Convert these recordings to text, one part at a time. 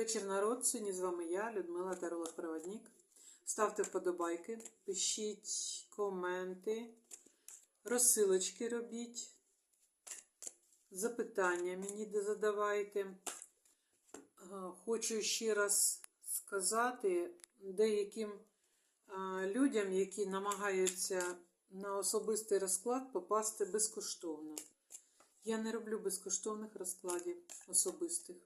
вечір, народ. Сьогодні з вами я, Людмила Таролог Проводник. Ставте вподобайки, пишіть коменти, розсилочки робіть, запитання мені задавайте. Хочу ще раз сказати деяким людям, які намагаються на особистий розклад попасти безкоштовно. Я не роблю безкоштовних розкладів особистих.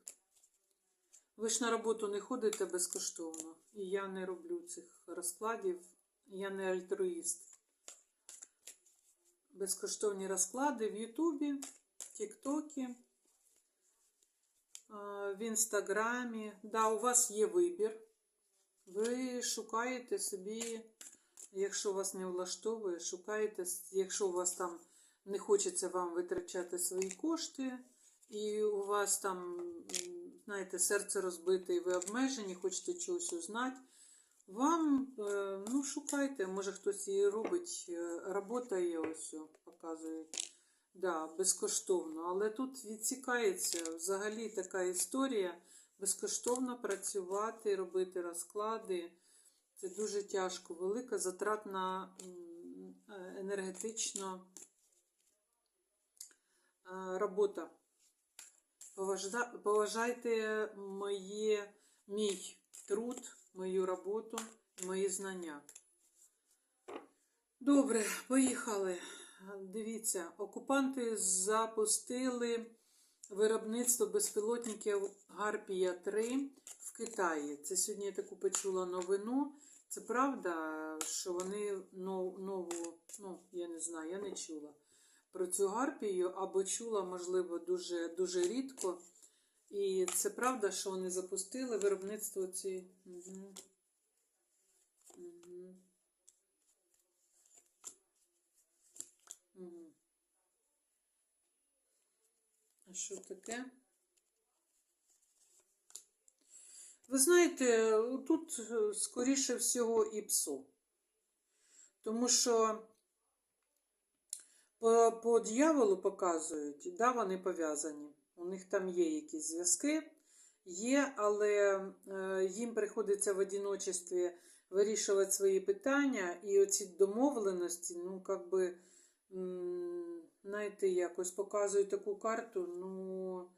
Ви ж на роботу не ходите безкоштовно. І я не роблю цих розкладів. Я не альтруїст. Безкоштовні розклади в Ютубі, Тіктокі, в Інстаграмі. Да, у вас є вибір. Ви шукаєте собі, якщо вас не влаштовує, шукаєте, якщо у вас там не хочеться вам витрачати свої кошти, і у вас там, знаєте, серце розбите, і ви обмежені, хочете чогось узнати, вам, е, ну, шукайте, може хтось її робить, е, робота є ось, о, показують. Да, безкоштовно, але тут відсікається взагалі така історія. Безкоштовно працювати, робити розклади. Це дуже тяжко, велика затратна е, енергетично е, робота. Поважайте моє, мій труд, мою роботу, мої знання. Добре, поїхали. Дивіться, окупанти запустили виробництво безпілотників Гарпія 3 в Китаї. Це сьогодні я таку почула новину. Це правда, що вони нову, ну, я не знаю, я не чула про цю гарпію, або чула, можливо, дуже, дуже рідко. І це правда, що вони запустили виробництво ці. Угу. Угу. Угу. А що таке? Ви знаєте, тут е, скоріше всього і псо. Тому що по, по дьяволу показують, да, вони пов'язані. У них там є якісь зв'язки, є, але е, їм приходиться в одиночестві вирішувати свої питання, і оці домовленості, ну, як би, знаєте, якось показують таку карту, ну,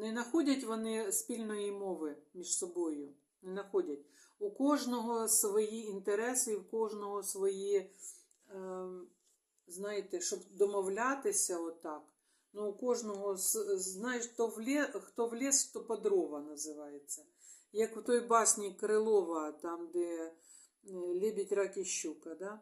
не знаходять вони спільної мови між собою. Не знаходять. У кожного свої інтереси, у кожного свої. Е, знаєте, щоб домовлятися отак. Ну, у кожного, знаєш, хто в, лє, хто в ліс, то по дрова називається. Як у той басні Крилова, там, де е, лебідь, рак і щука, да?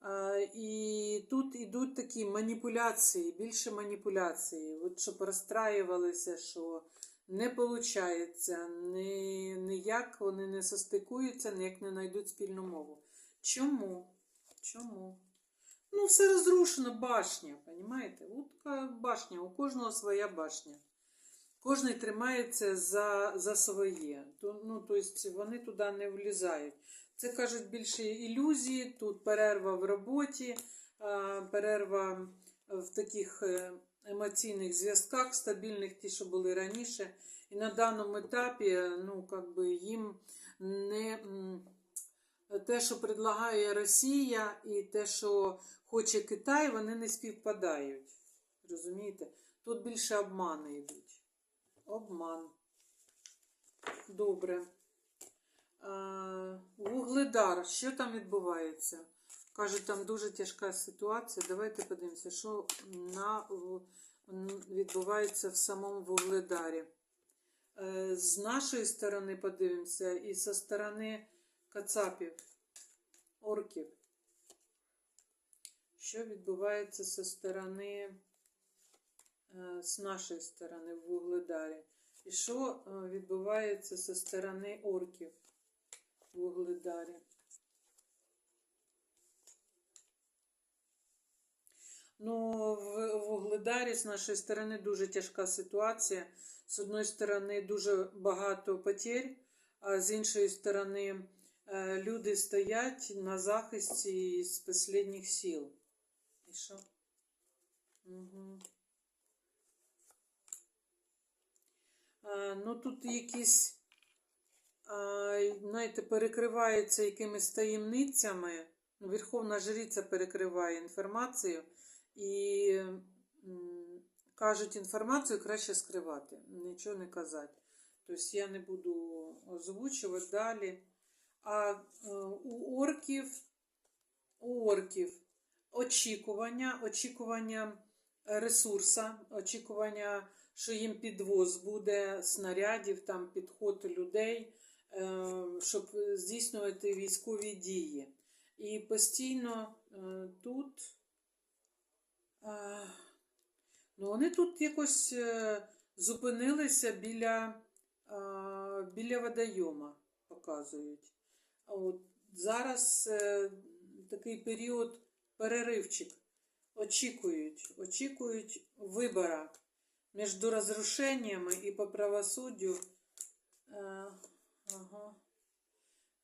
А, і тут йдуть такі маніпуляції, більше маніпуляції. От щоб розстраювалися, що не виходить, ні, ніяк вони не состикуються, ніяк не знайдуть спільну мову. Чому? Чому? Ну, все розрушено, башня, понимаете? От така башня, у кожного своя башня. Кожний тримається за, за своє. Ну, тобто вони туди не влізають. Це кажуть більше ілюзії, тут перерва в роботі, перерва в таких е, емоційних зв'язках, стабільних, ті, що були раніше. І на даному етапі ну, как би їм не. Те, що предлагає Росія, і те, що хоче Китай, вони не співпадають. Розумієте? Тут більше обмани йдуть. Обман. Добре. Вугледар. Що там відбувається? Кажуть, там дуже тяжка ситуація. Давайте подивимося, що на, відбувається в самому Вугледарі. Е, З нашої сторони подивимося, і зі сторони кацапів, орків. Що відбувається зі сторони, е, з нашої сторони в Вугледарі? І що е, відбувається зі сторони орків в Вугледарі? Ну, в Вугледарі з нашої сторони дуже тяжка ситуація. З одної сторони, дуже багато потерь, а з іншої сторони, люди стоять на захисті з останніх сил. І що? Угу. Е, ну тут якісь, е, знаєте, перекриваються якимись таємницями. Ну, Верховна жриця перекриває інформацію і кажуть, інформацію краще скривати, нічого не казати. Тобто я не буду озвучувати далі. А е, у орків, у орків очікування, очікування ресурса, очікування, що їм підвоз буде снарядів, там підход людей, е, щоб здійснювати військові дії. І постійно е, тут, ну вони тут якось зупинилися біля, біля водойома, показують. От зараз е, такий період переривчик. Очікують, очікують вибора між розрушеннями і по правосуддю. Е, ага.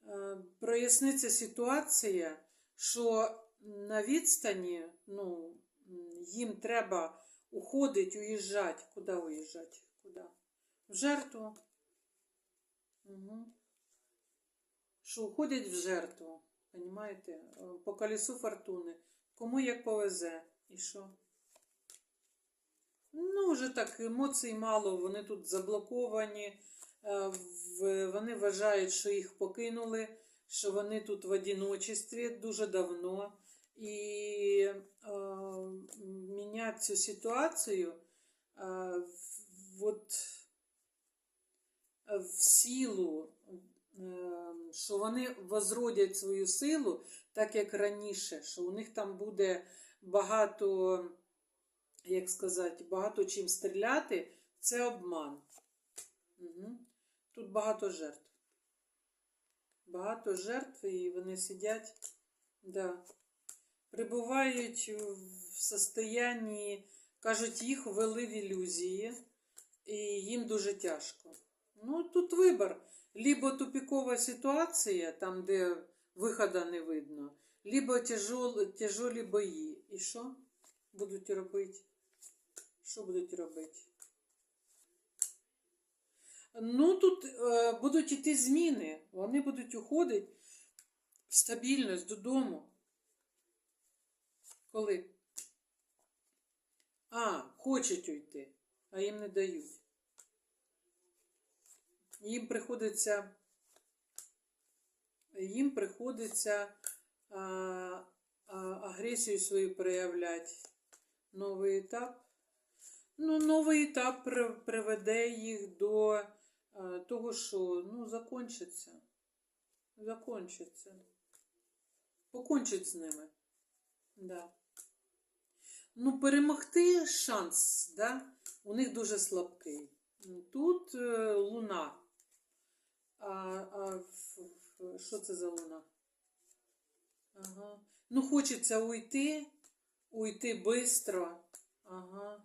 Е, проясниться ситуація, що на відстані ну, їм треба уходити, уїжджати. Куди уїжджати? Куди? В жертву. Угу. Що уходять в жертву. Понимаєте? Е, По колесу фортуни. Кому як повезе. І що? Ну, вже так, емоцій мало, вони тут заблоковані. Е, Вони вважають, що їх покинули, що вони тут в одиночестві дуже давно. І е, міняти цю ситуацію е, от, в силу, що вони возродять свою силу, так як раніше, що у них там буде багато, як сказати, багато чим стріляти, це обман. Угу. Тут багато жертв. Багато жертв, і вони сидять, да, прибувають в состоянні, кажуть, їх ввели в ілюзії, і їм дуже тяжко. Ну, тут вибір. Либо тупікова ситуація, там, де виходу не видно, либо тяжол, тяжолі бої. І що будуть робити? Що будуть робити? Ну, тут е, будуть іти зміни. Вони будуть уходити в стабільність додому. Коли? А, хочуть уйти, а їм не дають. Їм приходиться. Їм приходиться а, а, агресію свою проявляти. Новий етап. Ну, новий етап приведе їх до е, того, що ну, закончиться. Закончиться. Покончить з ними. Да. Ну, перемогти шанс, да? у них дуже слабкий. Тут е, луна. А, а що це за луна? Ага. Ну, хочеться уйти, уйти швидко. Ага.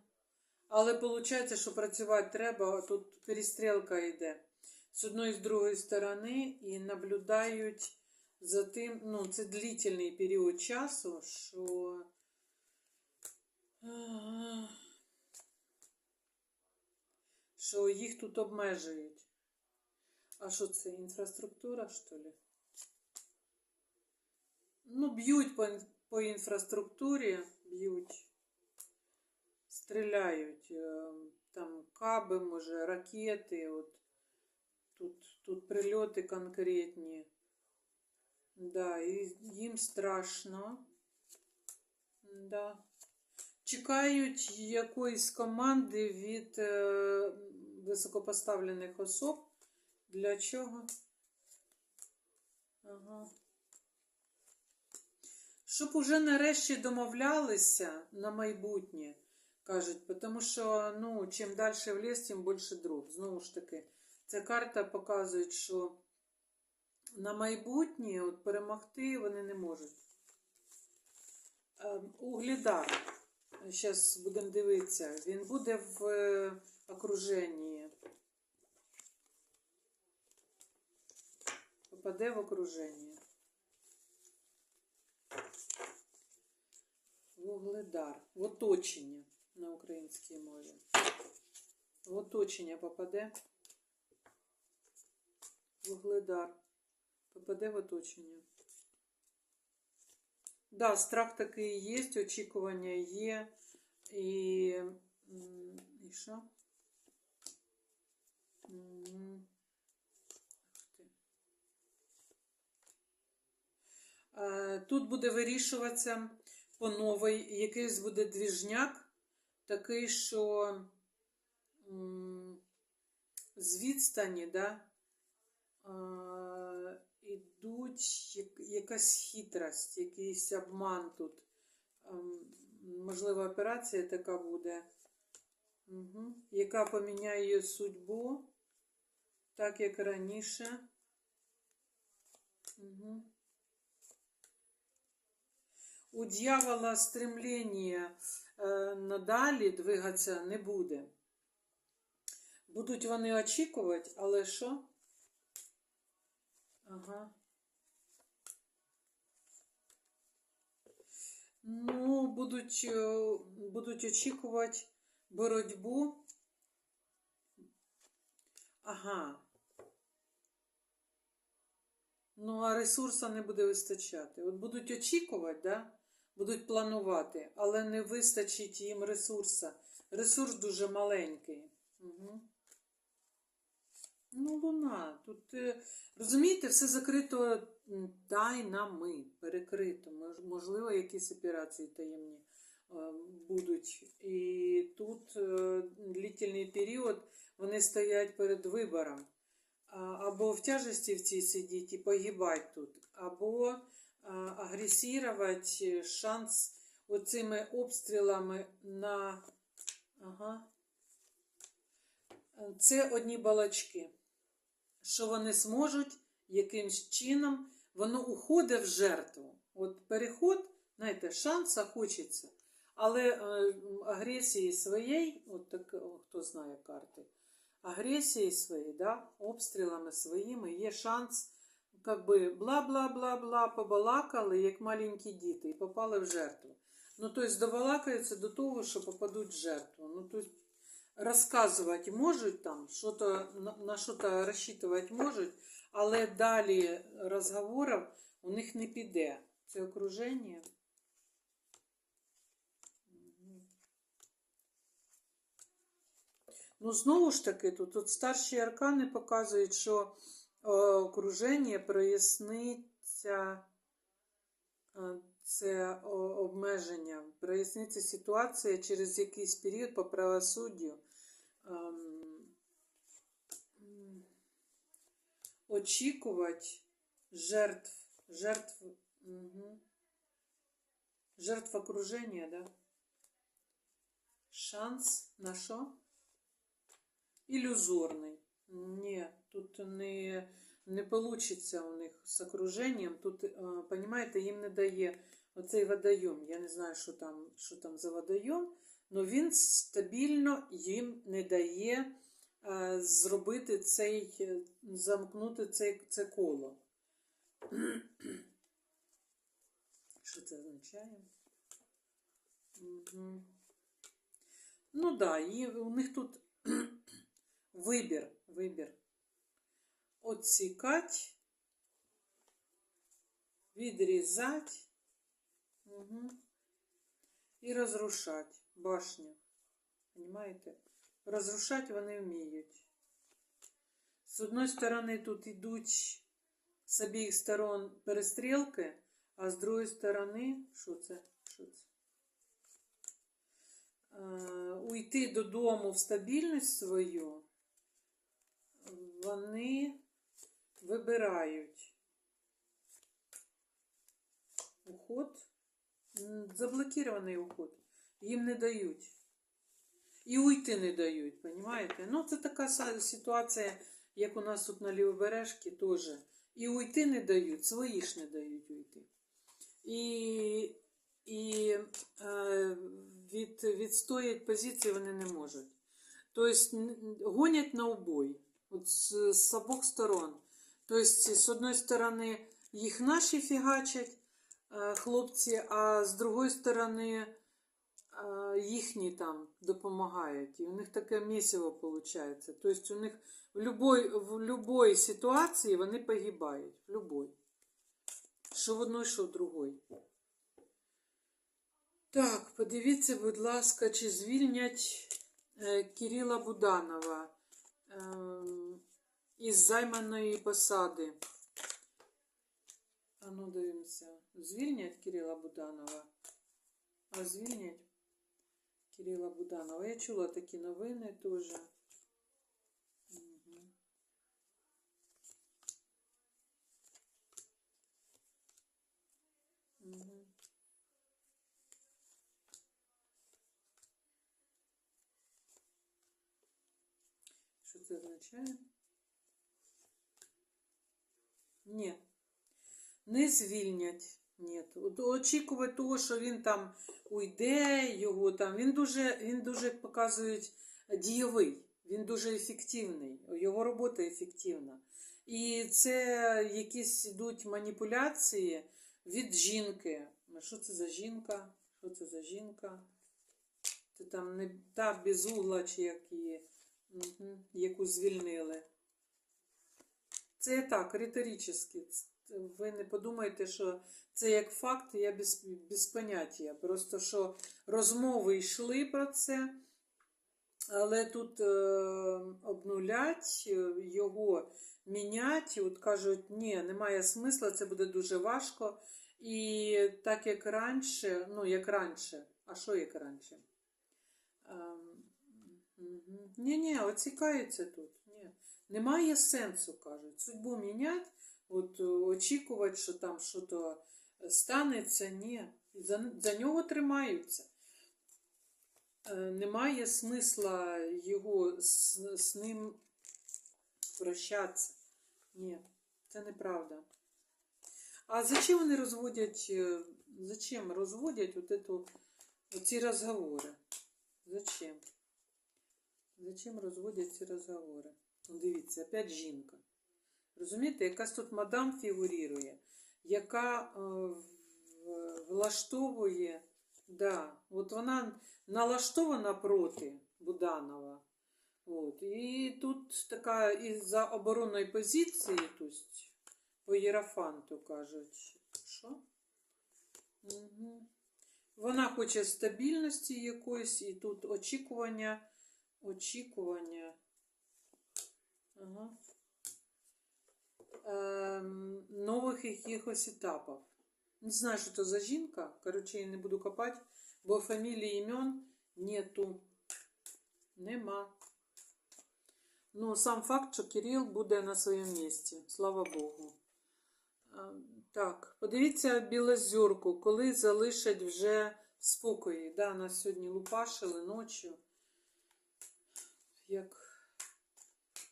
Але виходить, що працювати треба, тут перестрілка йде з одної з другої сторони і наблюдають за тим, ну, це длительний період часу, що. Що їх тут обмежують. А що це? Інфраструктура, що ли? Ну, б'ють по, по інфраструктурі, б'ють, стріляють. е, Там каби, може, ракети. От. Тут, тут прильоти конкретні. Да, і їм страшно. Да. Чекають якоїсь команди від е, високопоставлених особ. Для чого? Ага. Щоб уже нарешті домовлялися на майбутнє, кажуть, тому що ну, чим далі в ліс, тим більше дров. Знову ж таки, ця карта показує, що на майбутнє от, перемогти вони не можуть. Ем, Углідар. Зараз будемо дивитися. Він буде в е, окруженні. Попаде в окруження. Вугледар. В оточення на українській мові. В оточення попаде. Вугледар. Попаде в оточення. Да, страх такий є, очікування є. І. І що? Тут буде вирішуватися по новий, якийсь буде двіжняк, такий, що з відстані, да, е, ідуть якась хитрость, якийсь обман тут. Ем, Можливо, операція така буде, угу. яка поміняє її судьбу, так як раніше. Угу. У дьявола стремлення е, надалі двигатися не буде. Будуть вони очікувати, але що? Ага. Ну, будуть, е, будуть очікувати боротьбу. Ага. Ну, а ресурсу не буде вистачати. От будуть очікувати, да? Будуть планувати, але не вистачить їм ресурсу. Ресурс дуже маленький. Угу. Ну, луна. Тут, е, розумієте, все закрито тайнами, перекрито. Можливо, якісь операції таємні е, будуть. І тут е, длительний період вони стоять перед вибором. Або в тяжесті в цій сидіти і погибати тут, або агресувати, шанс оцими обстрілами на. Ага. Це одні балачки. Що вони зможуть якимсь чином, воно уходить в жертву. От переход, знаєте, шанса хочеться. Але е, агресії своєї, от так, хто знає карти, агресії своєї, да, обстрілами своїми є шанс, как би бла-бла-бла-бла, побалакали, як маленькі діти, і попали в жертву. Ну, тобто добалакаються до того, що попадуть в жертву. Ну, тобто розказувати можуть там, що-то, на, що-то розчитувати можуть, але далі розговорів у них не піде. Це окруження. Ну, знову ж таки, тут, тут старші аркани показують, що окруження проясниться е, це обмеження, проясниться ситуація через якийсь період по правосуддю. Ем, очікувати жертв, жертв, угу. жертв окруження, да? Шанс на що? Ілюзорний. Ні, тут не, не получиться у них з окруженням. Тут, е, понімаєте, їм не дає оцей водойом. Я не знаю, що там, що там за водойом, але він стабільно їм не дає зробити цей, замкнути цей, це коло. Що це означає? Угу. Ну да, у них тут вибір, вибір. Отсікать, відрізати угу. і розрушати башню. Понимаєте? Розрушати вони вміють. З одної сторони, тут йдуть з обох сторон перестрілки, а з другої сторони, що це? Що це? Е, уйти додому в стабільність свою, вони вибирають уход, заблокірований уход. Їм не дають. І уйти не дають, розумієте? Ну, це така ситуація, як у нас тут на Лівобережці теж. І уйти не дають, свої ж не дають уйти. І, і е, від, відстоять позиції вони не можуть. Тобто гонять на убой от з, з обох сторон. Тобто, з одної сторони, їх наші фігачать, е, хлопці, а з другої сторони, а, їхні там допомагають. І у них таке місиво виходить. Тобто у них в любой, в любой ситуації вони погибають. В любой. Що в одної, що в другої. Так, подивіться, будь ласка, чи звільнять е, Кирила Буданова е, із займаної посади. А ну дивимося. Звільнять Кирила Буданова? А звільнять Кирила Буданова. Я чула такі новини теж. Що це означає? Ні. Не звільнять. Ні. Очікувати того, що він там уйде, його там. Він дуже, він дуже показують дієвий, він дуже ефективний. Його робота ефективна. І це якісь йдуть маніпуляції від жінки. Що це за жінка? Що це за жінка? Це там не та безугла, чи як її, яку звільнили. Це так, риторично. Ви не подумайте, що це як факт, я без, без поняття. Просто що розмови йшли про це, але тут е, обнулять е, його, мінять, от кажуть, ні, немає смисла, це буде дуже важко. І так як раніше, ну як раніше, а що як раніше? Ем, мгм. Ні-ні, оцікається тут. Ні. Немає сенсу, кажуть. Судьбу мінять, от е, очікувати, що там щось станеться, ні. За, за нього тримаються. Е, Немає смисла його з, з ним прощатися. Ні, це неправда. А зачем вони розводять, е, зачем розводять от эту, ці розговори? Зачем? Зачем розводять ці розговори? Ну, дивіться, опять жінка. Розумієте, якась тут мадам фігурує, яка е, влаштовує, да, от вона налаштована проти Буданова. От, і тут така із-за оборонної позиції, по Єрафанту кажуть, що? Угу. Вона хоче стабільності якоїсь, і тут очікування, очікування. Ага. Ем, нових якихось етапів. Не знаю, що це за жінка. Коротше, я не буду копати, бо фамілії імен нету. Нема. Ну, сам факт, що Кирил буде на своєму місці. Слава Богу. Ем, Так, подивіться Білозорку, коли залишать вже спокої. Да, нас сьогодні лупашили ночі, як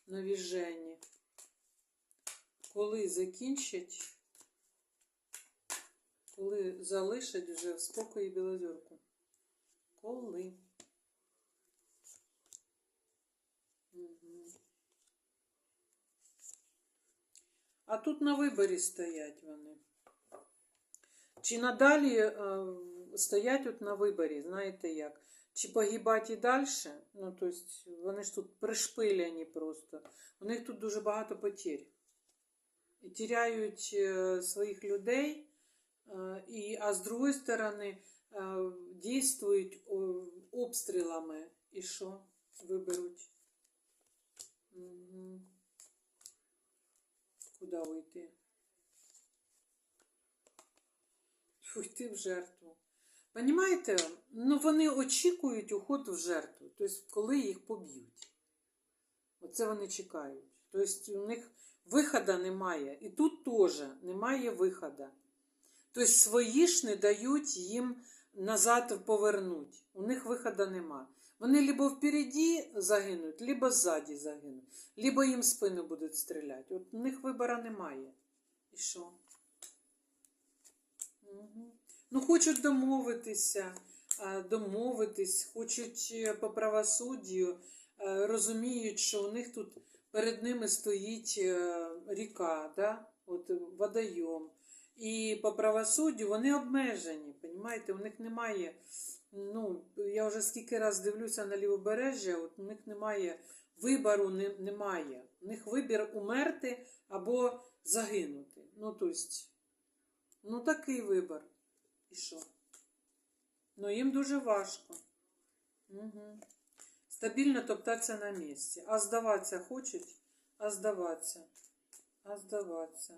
на віжені. Коли закінчать, коли залишать вже в спокої Білозорку. Коли? А тут на виборі стоять вони. Чи надалі е, стоять от на виборі, знаєте як? Чи погибати і далі? Ну, тобто, вони ж тут пришпилені просто. У них тут дуже багато потерь. І тіряють е, своїх людей, е, і, а з другої сторони е, дійствують обстрілами. І що? Виберуть. Угу. Куди уйти? Уйти в жертву. Понімаєте? Ну вони очікують уход в жертву, тобто коли їх поб'ють. Оце вони чекають. Тобто у них виходу немає. І тут теж немає виходу. Тобто свої ж не дають їм назад повернути. У них виходу нема. Вони либо впереді загинуть, либо ззаді загинуть, либо їм спину будуть стріляти. От у них вибору немає. І що? Угу. Ну, хочуть домовитися, домовитись, хочуть е, по правосуддю, е, розуміють, що у них тут перед ними стоїть е, ріка, да? От водойом. І по правосуддю вони обмежені, понімаєте? У них немає Ну, я вже скільки раз дивлюся на лівобережжя, от у них немає вибору, не, немає. У них вибір умерти або загинути. Ну, тобто, ну такий вибір. Що? Ну, їм дуже важко. Угу. Стабільно топтатися на місці. А здаватися хочуть? А здаватися. А здаватися.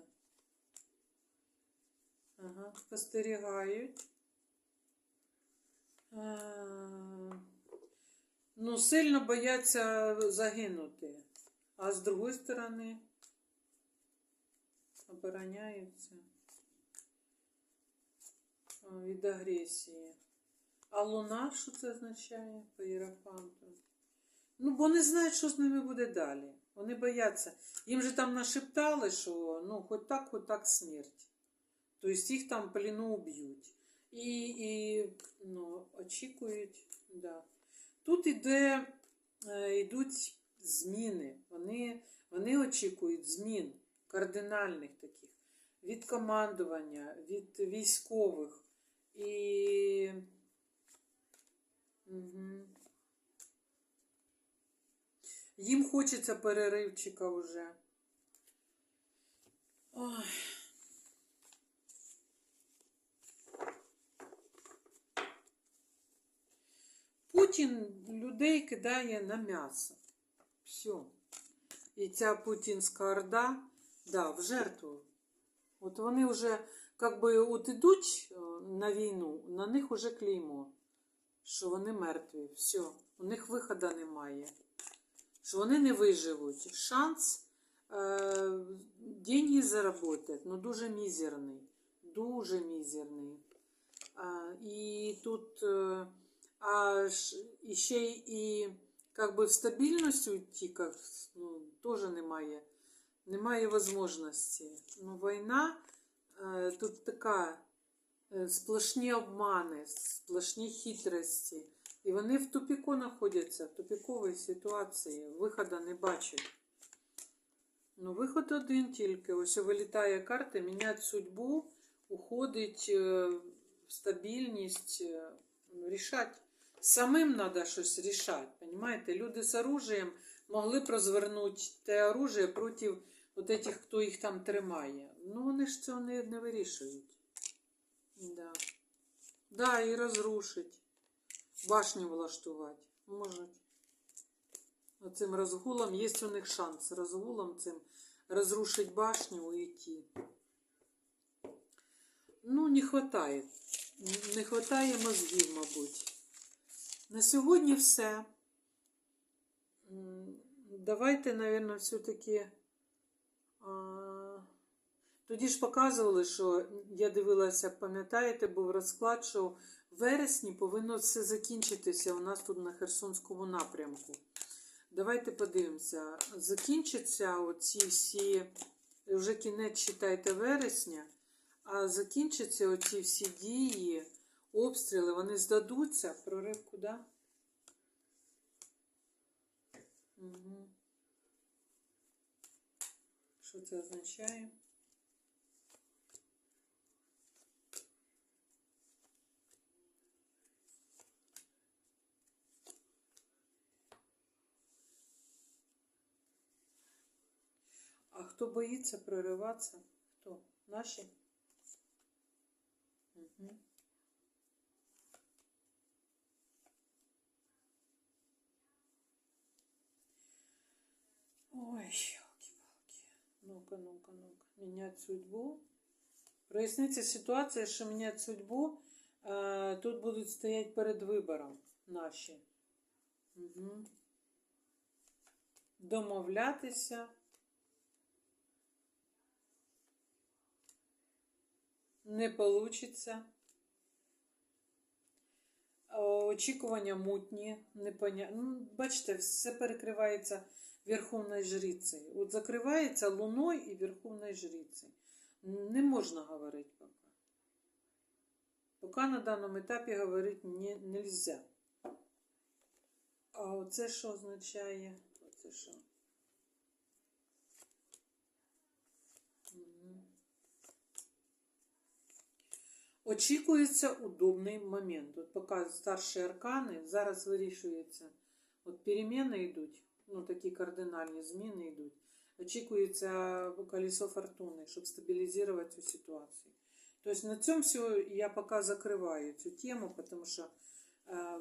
Ага, спостерігають. Ну, сильно бояться загинути. А з другої сторони обороняються від агресії. А луна, що це означає по Єрофанту? Ну, бо не знають, що з ними буде далі. Вони бояться. Їм же там нашептали, що ну, хоч так, хоч так смерть. Тобто їх там в плену уб'ють. І, і ну, очікують, да. Тут іде, е, йдуть зміни. Вони, вони очікують змін кардинальних таких від командування, від військових. І угу. їм хочеться переривчика вже. Ой. Путін людей кидає на м'ясо. Все. І ця путінська орда, да, в жертву. От вони вже, як би, от ідуть е, на війну, на них уже клеймо, що вони мертві. Все. У них виходу немає. Що вони не виживуть. Шанс е, деньги заробити, ну дуже мізерний. Дуже мізерний. А, і тут. Е, а ще і как би в стабільність уйти, ну, теж немає. Немає можливості. Ну, війна тут така е, сплошні обмани, сплошні хитрості. І вони в тупіку знаходяться, в тупіковій ситуації. Виходу не бачать. Ну, виход один тільки. Ось вилітає карта, міняти судьбу, уходить в стабільність, ну, рішати. Самим треба щось рішати, понимаєте? Люди з оружием могли б розвернути те оружие проти от этих, хто їх там тримає. Ну, вони ж цього не, не вирішують. Да. Да, і розрушить. Башню влаштувати. Можуть. Оцим розгулом є у них шанс. Розгулом цим розрушить башню і йти. Ну, не хватає. Не хватає мозгів, мабуть. На сьогодні все. Давайте, мабуть, все-таки. Тоді ж показували, що я дивилася, пам'ятаєте, був розклад, що в вересні повинно все закінчитися у нас тут на Херсонському напрямку. Давайте подивимося. Закінчаться оці всі, вже кінець читайте вересня, а закінчаться оці всі дії, обстріли, вони здадуться. Прорив куди? Угу. Що це означає? Хто боїться прориватися? Хто? Наші? Угу. Ой, елки-палки. Ну-ка, ну-ка, ну-ка. Менять судьбу. Проясниться ситуація, що міняти судьбу. Е, тут будуть стояти перед вибором наші. Угу. Домовлятися. Не получиться. Е, Очікування мутні, непоня... ну, бачите, все перекривається Верховною Жрицею. От закривається Луною і Верховною Жрицею. Не можна говорити поки. Поки на даному етапі говорити не нельзя. А оце що означає? Оце що? Очікується удобний момент. От поки старші аркани, зараз вирішується. От переміни йдуть, ну такі кардинальні зміни йдуть. Очікується колесо фортуни, щоб стабілізувати цю ситуацію. Тобто на цьому все я поки закриваю цю тему, тому що е,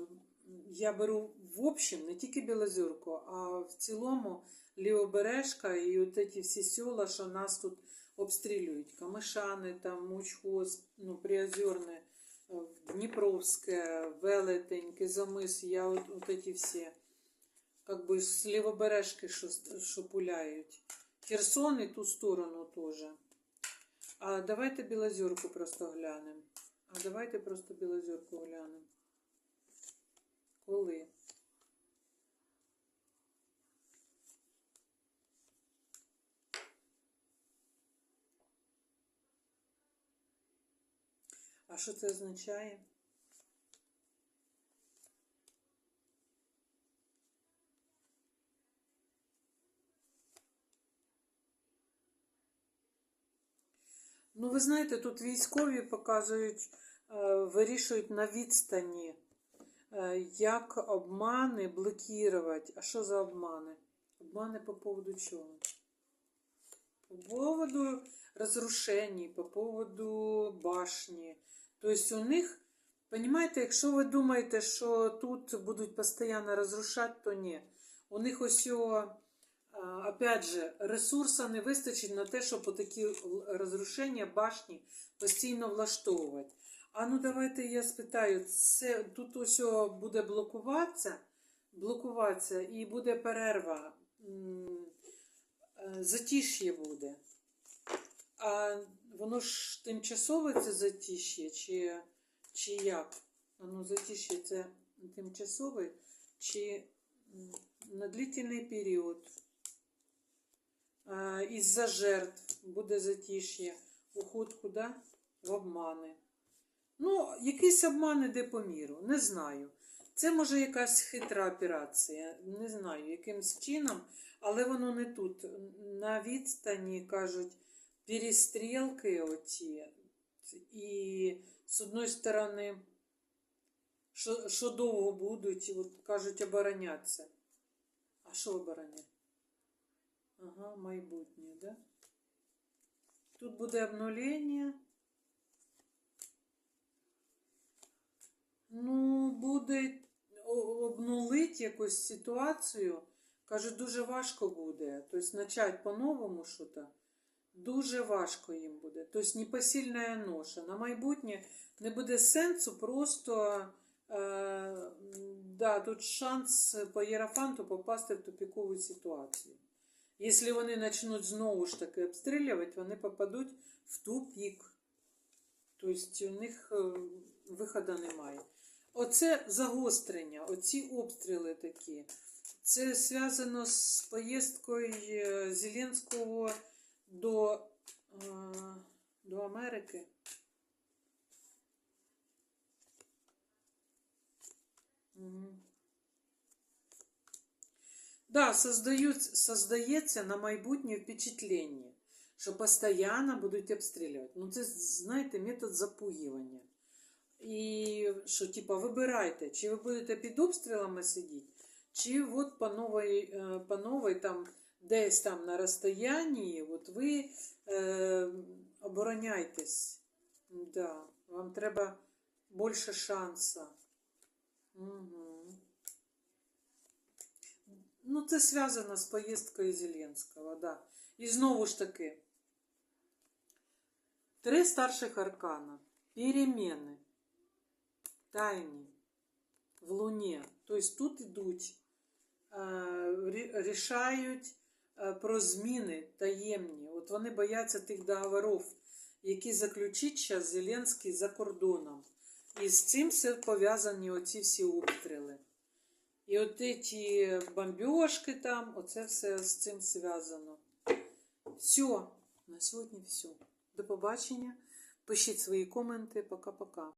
я беру в общем не тільки Білозерку, а в цілому Лівобережка і от ці всі села, що нас тут обстрілюють. Камишани, там, Мучхоз, ну, Приозерне, е, Дніпровське, Велетень, Кизомис, я от, от эти всі, как бы з Лівобережки, що, що пуляють. Херсон і ту сторону теж. А давайте Білозерку просто глянемо. А давайте просто Білозерку глянемо. Коли? А що це означає? Ну, ви знаєте, тут військові показують, е, вирішують на відстані, е, як обмани блокувати. А що за обмани? Обмани по поводу чого? По поводу разрушений, по поводу башні. Тобто у них, понимаете, якщо ви думаєте, що тут будуть постійно розрушати, то ні. У них ось опять же, ресурсу не вистачить на те, щоб такі розрушення башні постійно влаштовувати. А ну давайте я спитаю, це тут ось буде блокуватися, блокуватися і буде перерва, е, буде. А воно ж тимчасове це затиш'я, чи, чи як? А ну, це тимчасове, чи на длительний період? Із-за жертв буде затиш'я. Уход куди? В обмани. Ну, якийсь обман іде по міру, не знаю. Це може якась хитра операція, не знаю, якимсь чином, але воно не тут. На відстані кажуть перестрілки оті. І з одної сторони, що, що довго будуть, от кажуть, оборонятися. А що обороняти? Ага, майбутнє, да? Тут буде обнулення. Ну, буде о- обнулити якусь ситуацію. Каже, дуже важко буде. Тобто почати по-новому щось. Дуже важко їм буде. Тобто непосильна ноша. На майбутнє не буде сенсу, просто е, да, тут шанс по Єрафанту попасти в тупікову ситуацію. Якщо вони почнуть знову ж таки обстрілювати, вони попадуть в тупік. Тобто у них е, виходу немає. Оце загострення, оці обстріли такі. Це зв'язано з поїздкою е, Зеленського до, е, до Америки. Да, создається на майбутнє впечатлення, що постійно будуть обстрілювати. Ну, це, знаєте, метод запугивання. І що, типа, вибирайте, чи ви будете під обстрілами сидіти, чи от по новій, е, по новій там, десь там на розстоянні, от ви е, обороняйтесь. Да, вам треба більше шанса. Угу. Ну, це зв'язано з поїздкою Зеленського, да. І знову ж таки, три старших аркана. Переміни. Тайні. В Луні. Тобто тут йдуть, е, рішають про зміни таємні. От вони бояться тих договорів, які заключить зараз Зеленський за кордоном. І з цим все пов'язані оці всі обстріли. І от ці бомбіжки там, оце все з цим зв'язано. Все, на сьогодні все. До побачення. Пишіть свої коменти. Пока-пока.